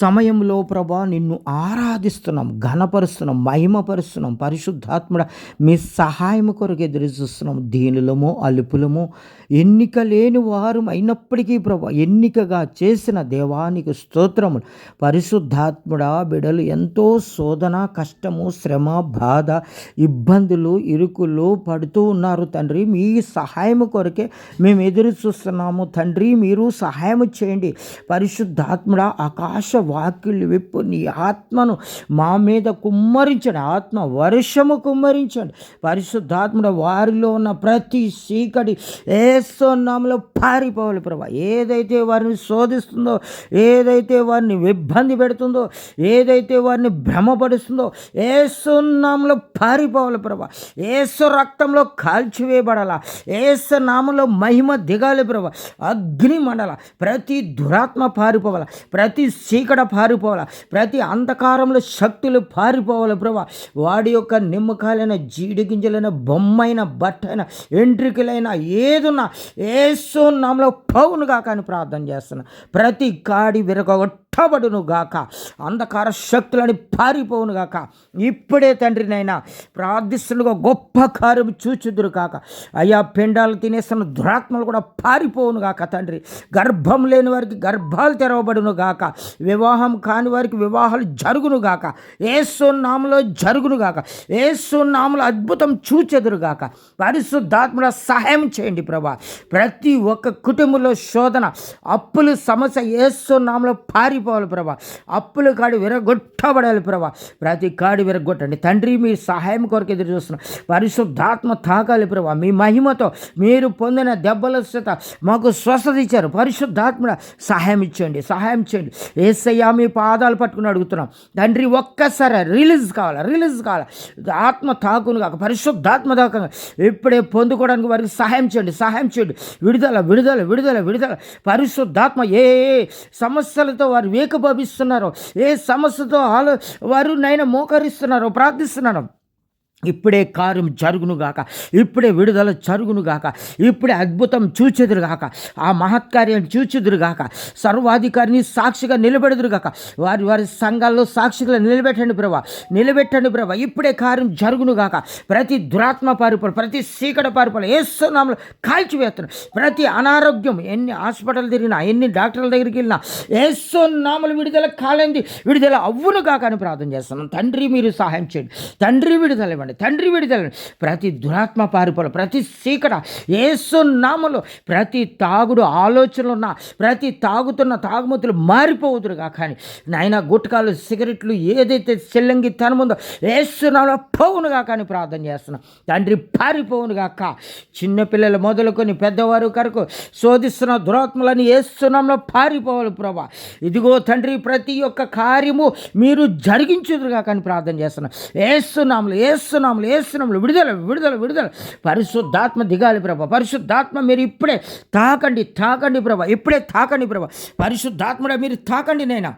సమయంలో ప్రభా నిన్ను ఆరాధిస్తున్నాం ఘనపరుస్తున్నాం మహిమపరుస్తున్నాం. పరిశుద్ధాత్ముడ మీ సహాయం కొరకు ఎదురు చూస్తున్నాం. దీనులము అలుపులము ఎన్నిక లేని వారు అయినప్పటికీ ప్రభా ఎన్నికగా చేసిన దేవానికి స్తోత్రములు. పరిశుద్ధాత్ముడ బిడలు ఎంతో శోధన కష్టము శ్రమ బాధ ఇబ్బందులు ఇరుకులు పడుతూ ఉన్నారు తండ్రి. మీ సహాయం కొరకే మేము ఎదురు చూస్తున్నాము తండ్రి. మీరు సహాయం చేయండి. పరిశుద్ధాత్ముడ ఆకాశ వాక్యులు విప్పు నీ ఆత్మను మా మీద కుమ్మరించండి. ఆత్మ వర్షము కుమ్మరించండి. పరిశుద్ధాత్ముడ వారిలో ఉన్న ప్రతి చీకటి ఏసునామలో పారిపోవాలి ప్రభా. ఏదైతే వారిని శోధిస్తుందో ఏదైతే వారిని ఇబ్బంది పెడుతుందో ఏదైతే వారిని భ్రమపడుస్తుందో ఏసునామంలో పారిపోవాలి ప్రభా. ఏసు రక్తంలో కాల్చివేయబడాలా? ఏసు నామంలో మహిమ దిగాలి ప్రభా. అగ్ని మండల ప్రతి దురాత్మ పారిపోవాలా? ప్రతి చీకట పారిపోవాలా? ప్రతి అంధకారంలో శక్తులు పారిపోవాలి ప్రభా? వాడి యొక్క నిమ్మకాయలైన జీడి గింజలైన బొమ్మైన బట్టైన ఎంట్రికలైన ఏదున్న ఏసు నామలో పౌనుగా కానీ ప్రార్థన చేస్తున్నాను ప్రతి కాడి విరగొట్టు గాక. అంధకార శక్తులని పారిపోవును గాక. ఇప్పుడే తండ్రి నైనా ప్రార్థిస్తుండగా గొప్ప కార్యం చూచుదురు కాక. అయ్యా పెండాలు తినేస్తున్న దురాత్మలు కూడా పారిపోవును గాక తండ్రి. గర్భం లేని వారికి గర్భాలు తెరవబడును గాక. వివాహం కాని వారికి వివాహాలు జరుగును గాక. ఏసు నామలో జరుగును గాక. ఏసు నామలో అద్భుతం చూచెదురు గాక. పరిశుద్ధాత్మల సహాయం చేయండి ప్రభా. ప్రతి ఒక్క కుటుంబంలో శోధన అప్పులు సమస్య ఏసు నామలో పారి పారిపోవాలి ప్రభా. అప్పులు కాడి విరగొట్టబడాలి ప్రభా. ప్రతి కాడి విరగొట్టండి. తండ్రి మీ సహాయం కొరకు ఎదురు చూస్తున్నాం. పరిశుద్ధాత్మ తాకాలి ప్రభా. మీ మహిమతో మీరు పొందిన దెబ్బల చేత మాకు స్వస్థత ఇచ్చారు. పరిశుద్ధాత్మ సహాయం ఇచ్చండి సహాయం చేయండి. ఏసయ్యా మీ పాదాలు పట్టుకుని అడుగుతున్నాం. తండ్రి ఒక్కసారి రిలీజ్ కావాలి? రిలీజ్ కావాలి? ఆత్మ తాకును కాక పరిశుద్ధాత్మ దాకా ఇప్పుడే పొందుకోవడానికి వారికి సహాయం చేయండి. సహాయం చేయండి. విడుదల విడుదల విడుదల విడుదల. పరిశుద్ధాత్మ ఏ ఏ సమస్యలతో వారు వేకభవిస్తున్నారో ఏ సమస్యతో ఆలో వారు నైనా మోకరిస్తున్నారు? ప్రార్థిస్తున్నాను. ఇప్పుడే కార్యం జరుగును గాక. ఇప్పుడే విడుదల జరుగును గాక. ఇప్పుడే అద్భుతం చూచెదురుగాక ఆ మహత్కార్యం చూచెదురుగాక సర్వాధికారిని సాక్షిగా నిలబెడుదురుగాక వారి వారి సంఘాల్లో సాక్షిగా నిలబెట్టండి ప్రభా. నిలబెట్టండి ప్రభా. ఇప్పుడే కార్యం జరుగును గాక. ప్రతి దురాత్మ పారిపోలు ప్రతి సీకట పారిపోలు. ఏసునామలు కాల్చివేస్తున్నాం ప్రతి అనారోగ్యం ఎన్ని హాస్పిటల్ తిరిగినా ఎన్ని డాక్టర్ల దగ్గరికి వెళ్ళినా ఏసునామలు విడుదల కాలేంది విడుదల అవ్వును గాక అని ప్రార్థన చేస్తున్నాం. తండ్రి మీరు సహాయం చేయండి. తండ్రి విడుదల ఇవ్వండి. తండ్రి విడుదల ప్రతి దురాత్మ పారిపోలు ప్రతి సీకట ఏసునామలో ప్రతి తాగుడు ఆలోచనలు ఉన్న ప్రతి తాగుతున్న తాగుమతులు మారిపోవుదురుగా కానీ నాయన గుట్కాలు సిగరెట్లు ఏదైతే చెల్లంగి తనముందో ఏసునామలో పోవునుగా కానీ ప్రార్థన చేస్తున్నాం. తండ్రి పారిపోవునుగాక చిన్నపిల్లలు మొదలుకొని పెద్దవారు కరకు శోధిస్తున్న దురాత్మలని ఏసునాంలో పారిపోవాలి ప్రభా. ఇదిగో తండ్రి ప్రతి ఒక్క కార్యము మీరు జరిగించుదురుగా కానీ ప్రార్థన చేస్తున్నాం. ఏసు ఏస్తున్నాములు ఏస్తున్నాములు విడుదల విడుదల విడుదల. పరిశుద్ధాత్మ దిగాలి ప్రభా. పరిశుద్ధాత్మ మీరు ఇప్పుడే తాకండి తాకండి ప్రభా. ఇప్పుడే తాకండి ప్రభా. పరిశుద్ధాత్మడ మీరు తాకండి నైనా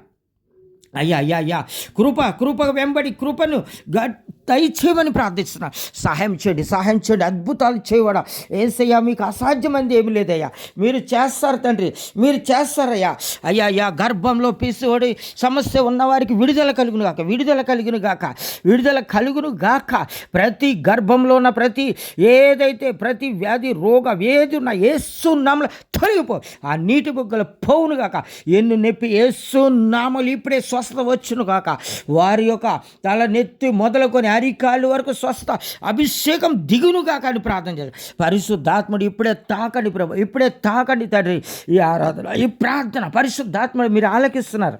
అయ్యా అయ్యా అయ్యా. కృప కృప వెంబడి కృపను గ దయచేయమని ప్రార్థిస్తున్నా సహాయం చేయండి సహాయం చేయండి అద్భుతాలు చేయవడా. ఏసయ్యా మీకు అసాధ్యమైంది ఏమి లేదయ్యా. మీరు చేస్తారు తండ్రి మీరు చేస్తారయ్యా. అయ్యా అయ్యా గర్భంలో పీసుబడి సమస్య ఉన్నవారికి విడుదల కలుగును గాక విడుదల కలుగును గాక విడుదల కలుగును గాక. ప్రతి గర్భంలో ఉన్న ప్రతి ఏదైతే ప్రతి వ్యాధి రోగ వేది ఉన్న ఏసు నామలు తొలగిపో. ఆ నీటి బుగ్గల పోవును గాక. ఎన్ను నొప్పి ఏసు నామలు ఇప్పుడే స్వస్థత వచ్చును గాక. వారి యొక్క తల నెత్తి మొదలుకొని అరికాళ్ళు వరకు స్వస్థ అభిషేకం దిగునుగా కానీ ప్రార్థన చేయాలి పరిశుద్ధాత్ముడు ఇప్పుడే తాకండి ప్రభు ఇప్పుడే తాకండి తండ్రి. ఈ ఆరాధన ఈ ప్రార్థన పరిశుద్ధాత్ముడు మీరు ఆలకిస్తున్నారు.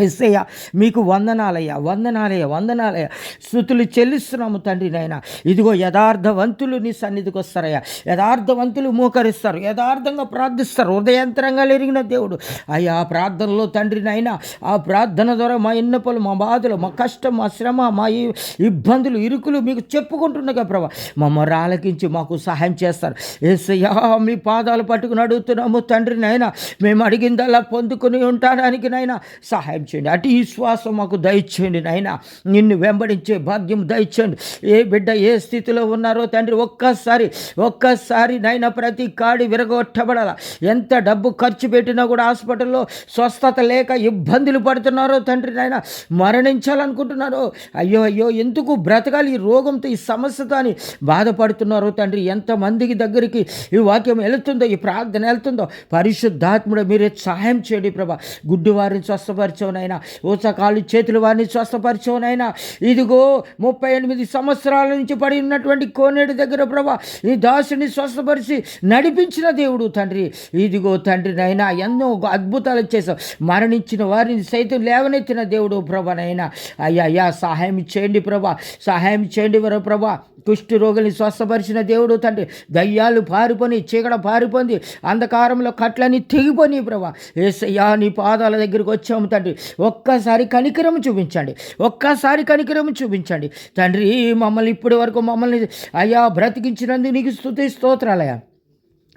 ఎస్సయ్య మీకు వందనాలయ్యా వందనాలయ్యా వందనాలయ్యా. స్థుతులు చెల్లిస్తున్నాము తండ్రి నాయన. ఇదిగో యథార్థవంతులు నీ సన్నిధికి వస్తారయ్యా. యథార్థవంతులు మోకరిస్తారు యథార్థంగా ప్రార్థిస్తారు హృదయంతరంగా ఎరిగిన దేవుడు. అయ్యా ఆ ప్రార్థనలో తండ్రి నాయన ఆ ప్రార్థన ద్వారా మా ఎన్నపలు మా బాధలు మా కష్టం మా శ్రమ మా ఈ ఇబ్బందులు ఇరుకులు మీకు చెప్పుకుంటుండగా ప్రభా మమ్మల్ని ఆలకించి మాకు సహాయం చేస్తారు. ఏసయ్యా మీ పాదాలు పట్టుకుని అడుగుతున్నాము తండ్రి నాయన. మేము అడిగిందల్లా పొందుకుని ఉంటాడానికి నాయన సహాయం చేయండి అటు ఈ శ్వాసం మాకు దయచేయండి నాయన. నిన్ను వెంబడించే భాగ్యం దయచేయండి. ఏ బిడ్డ ఏ స్థితిలో ఉన్నారో తండ్రి ఒక్కసారి ఒక్కసారి నైనా ప్రతి కాడి విరగొట్టబడాల? ఎంత డబ్బు ఖర్చు పెట్టినా కూడా హాస్పిటల్లో స్వస్థత లేక ఇబ్బందులు పడుతున్నారో తండ్రి నాయన? మరణించాలనుకుంటున్నారో? అయ్యో అయ్యో ఎందుకు బ్రతకాలి? ఈ రోగంతో ఈ సమస్యతో అని బాధపడుతున్నారో తండ్రి? ఎంతమందికి దగ్గరికి ఈ వాక్యం వెళుతుందో ఈ ప్రార్థన వెళ్తుందో? పరిశుద్ధాత్ముడు మీరే సహాయం చేయండి ప్రభా. గుడ్డివారిని వారిని స్వస్థపరచవనైనా ఊచకాలు చేతులు వారిని స్వస్థపరచవనైనా. ఇదిగో ముప్పై ఎనిమిది సంవత్సరాల నుంచి పడి ఉన్నటువంటి కోనేటి దగ్గర ప్రభా ఈ దాసుని స్వస్థపరిచి నడిపించిన దేవుడు తండ్రి. ఇదిగో తండ్రి నైనా ఎన్నో అద్భుతాలు చేసావు మరణించిన వారిని సైతం లేవనెత్తిన దేవుడు ప్రభనైనా అయ్యా అయ్యా సహాయం చేయండి ప్రభా సహాయం చేయండి వర ప్రభా. కుష్టి రోగుల్ని స్వస్థపరిచిన దేవుడు తండ్రి. దయ్యాలు పారిపోని చీకడ పారిపోంది. అంధకారంలో కట్లని తెగిపోని ప్రభా. ఏసయ్యా నీ పాదాల దగ్గరికి వచ్చాము తండ్రి. ఒక్కసారి కనికరం చూపించండి. ఒక్కసారి కనికరం చూపించండి. తండ్రి మమ్మల్ని ఇప్పటి వరకు మమ్మల్ని అయ్యా బ్రతికించినందుకు నీకు స్థుతి స్తోత్రాలయ్యా.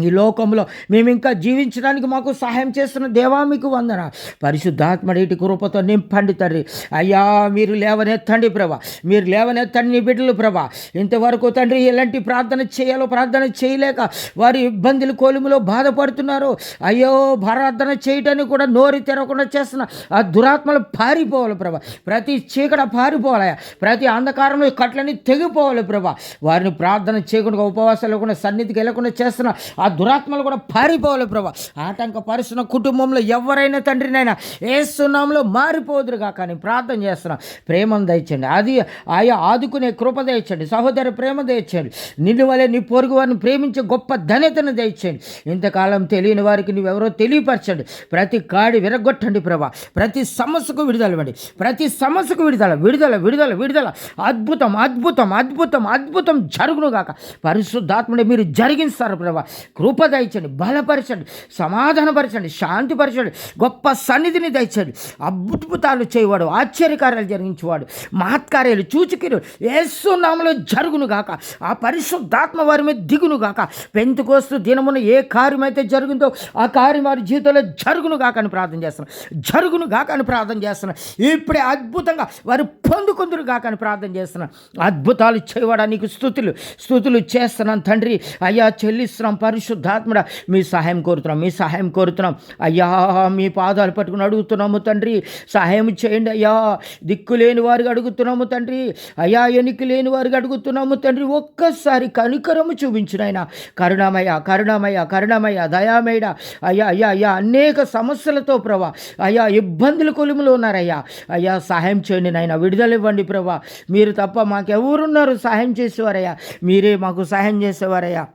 ఈ లోకంలో మేము ఇంకా జీవించడానికి మాకు సహాయం చేస్తున్న దేవా మీకు వందన. పరిశుద్ధాత్మడేటి కృపతో నింపండి తండ్రి. అయ్యా మీరు లేవనెత్తండి ప్రభా. మీరు లేవనెత్తండి నీ బిడ్డలు ప్రభా. ఇంతవరకు తండ్రి ఎలాంటి ప్రార్థన చేయాలో ప్రార్థన చేయలేక వారి ఇబ్బందులు కోలుములో బాధపడుతున్నారు. అయ్యో ప్రార్థన చేయటానికి కూడా నోరు తెరవకుండా చేస్తున్న ఆ దురాత్మలు పారిపోవాలి ప్రభా. ప్రతి చీకట పారిపోవాలి ప్రతి అంధకారంలో కట్లని తెగిపోవాలి ప్రభా. వారిని ప్రార్థన చేయకుండా ఉపవాసాలు లేకుండా సన్నిధికి వెళ్ళకుండా చేస్తున్న ఆ ఆ దురాత్మలు కూడా పారిపోవాలి ప్రభా. ఆటంక పరిశ్రమ కుటుంబంలో ఎవరైనా తండ్రినైనా ఏసునాంలో మారిపోదురుగా కానీ ప్రార్థన చేస్తున్నాం. ప్రేమను దయచండి అది ఆయా ఆదుకునే కృప దయచండి సహోదరి ప్రేమ దయచండి నిన్ను వలె నీ పొరుగు వారిని ప్రేమించే గొప్ప ధన్యతను దయచండి ఇంతకాలం తెలియని వారికి నువ్వెవరో తెలియపరచండి. ప్రతి కాడి విరగొట్టండి ప్రభా. ప్రతి సమస్యకు విడుదలవండి ప్రతి సమస్యకు విడుదల విడుదల విడుదల విడుదల. అద్భుతం అద్భుతం అద్భుతం అద్భుతం జరుగును పరిశుద్ధాత్మడే పరిశుద్ధాత్మని మీరు జరిగిస్తారు ప్రభా. కృప దయచండి బలపరచండి సమాధానపరచండి శాంతిపరచండి గొప్ప సన్నిధిని దయచండి. అద్భుతాలు చేయవాడు ఆశ్చర్యకార్యాలు జరిగించేవాడు మహత్కార్యాలు చూచుకిరు ఏసునామలో జరుగును గాక ఆ పరిశుద్ధాత్మ వారి మీద దిగును గాక పెంతుకోస్తూ దినమున ఏ కార్యం అయితే జరిగిందో ఆ కార్యం వారి జీవితంలో జరుగును గాక అని ప్రార్థన చేస్తున్నాను జరుగును గాక అని ప్రార్థన చేస్తున్నాను ఇప్పుడే అద్భుతంగా వారు పొందుకుందురు గాక అని ప్రార్థన చేస్తున్నాను అద్భుతాలు చేయవాడా నీకు స్థుతులు స్థుతులు చేస్తున్నాను తండ్రి. అయ్యా చెల్లిస్తున్నాం పరిశుద్ధాత్మడ మీ సహాయం కోరుతున్నాం మీ సహాయం కోరుతున్నాం. అయ్యా మీ పాదాలు పట్టుకుని అడుగుతున్నాము తండ్రి. సహాయం చేయండి అయ్యా. దిక్కు లేని వారికి అడుగుతున్నాము తండ్రి. అయ్యా ఎనికి లేని వారికి అడుగుతున్నాము తండ్రి. ఒక్కసారి కనికరము చూపించిన ఆయన కరుణామయ్య కరుణామయ్య కరుణామయ్య దయామయ్య అయ్యా అయ్యా అయ్యా అనేక సమస్యలతో ప్రభా. అయ్యా ఇబ్బందులు కొలుములు ఉన్నారయ్యా. అయ్యా సహాయం చేయండి నాయన. విడుదల ఇవ్వండి ప్రభా. మీరు తప్ప మాకెవరున్నారు సహాయం చేసేవారయ్యా? మీరే మాకు సహాయం చేసేవారయ్యా.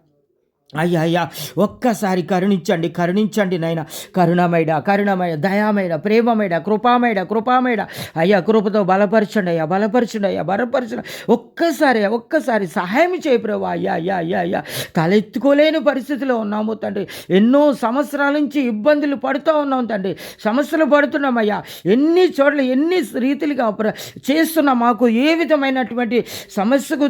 అయ్యా అయ్యా ఒక్కసారి కరుణించండి కరుణించండి నాయన. కరుణమైడ కరుణమయ దయామైడ ప్రేమమైడ కృపామైడ కృపామైడ అయ్యా కృపతో బలపరచండి అయ్యా బలపరచండి అయ్యా బలపరచండి. ఒక్కసారి ఒక్కసారి సహాయం చేయి ప్రభు. అయ్యా అయ్యా అయ్యా అయ్యా. తలెత్తుకోలేని పరిస్థితిలో ఉన్నాము తండ్రి. ఎన్నో సంవత్సరాల నుంచి ఇబ్బందులు పడుతూ ఉన్నాం తండ్రి. సమస్యలు పడుతున్నామయ్యా ఎన్ని చోట్ల ఎన్ని రీతిలుగా చేస్తున్న చేస్తున్నా మాకు ఏ విధమైనటువంటి సమస్యకు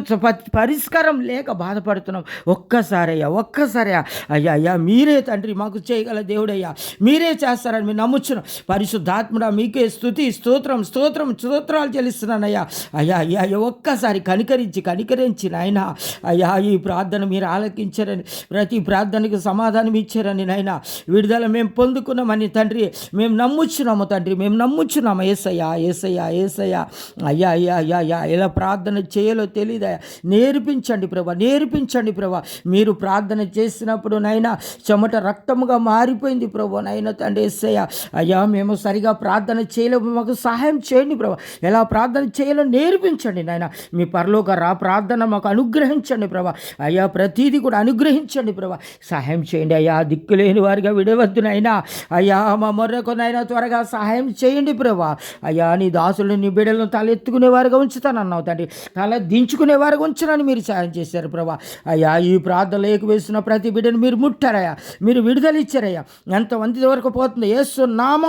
పరిష్కారం లేక బాధపడుతున్నాం. ఒక్కసారి అయ్యా ఒక్కసారి అయ్యా అయ్యా మీరే తండ్రి మాకు చేయగల దేవుడయ్యా. మీరే చేస్తారని మేము నమ్ముచున్నాం. పరిశుద్ధాత్ముడా మీకే స్థుతి స్తోత్రం స్తోత్రం స్తోత్రాలు చెల్లిస్తున్నానయ్యా. అయ్యా అయ్యా అయ్యా ఒక్కసారి కనికరించి కనికరించి నాయన అయ్యా ఈ ప్రార్థన మీరు ఆలకించారని ప్రతి ప్రార్థనకు సమాధానం ఇచ్చారని నాయన. విడుదల మేము పొందుకున్నామని తండ్రి మేము నమ్ముచున్నాము తండ్రి మేము నమ్ముచున్నాము. ఏసయ్యా ఏసయ్యా ఏసయ్యా. అయ్యా అయ్యా అయ్యా అయ్యా ఎలా ప్రార్థన చేయాలో తెలియదయ్యా నేర్పించండి ప్రభా నేర్పించండి ప్రభా. మీరు ప్రార్థన చేసినప్పుడు నైనా చెమట రక్తముగా మారిపోయింది ప్రభా. నాయన తండ్రి ఎస్సయ్య అయ్యా మేము సరిగా ప్రార్థన చేయలేము మాకు సహాయం చేయండి ప్రభా. ఎలా ప్రార్థన చేయాలో నేర్పించండి నాయన మీ పరలోక రా ప్రార్థన మాకు అనుగ్రహించండి ప్రభా. అయ్యా ప్రతీది కూడా అనుగ్రహించండి ప్రభా. సహాయం చేయండి అయ్యా దిక్కులేని వారిగా విడవద్దు నాయనా అయ్యా మా మొర్రకునైనా త్వరగా సహాయం చేయండి ప్రభా. అయ్యా నీ దాసులు నీ బిడ్డలను తలెత్తుకునే వారిగా ఉంచుతానన్నావు తండ్రి. తల దించుకునే వారుగా ఉంచనని మీరు సహాయం చేశారు ప్రభా. అయ్యా ఈ ప్రార్థనలు వేసిన ప్రతి బిడ్డను మీరు ముట్టారయ్యా. మీరు విడుదల ఇచ్చారయ్యా. ఎంతమంది వరకు పోతుంది. ఏసు నామ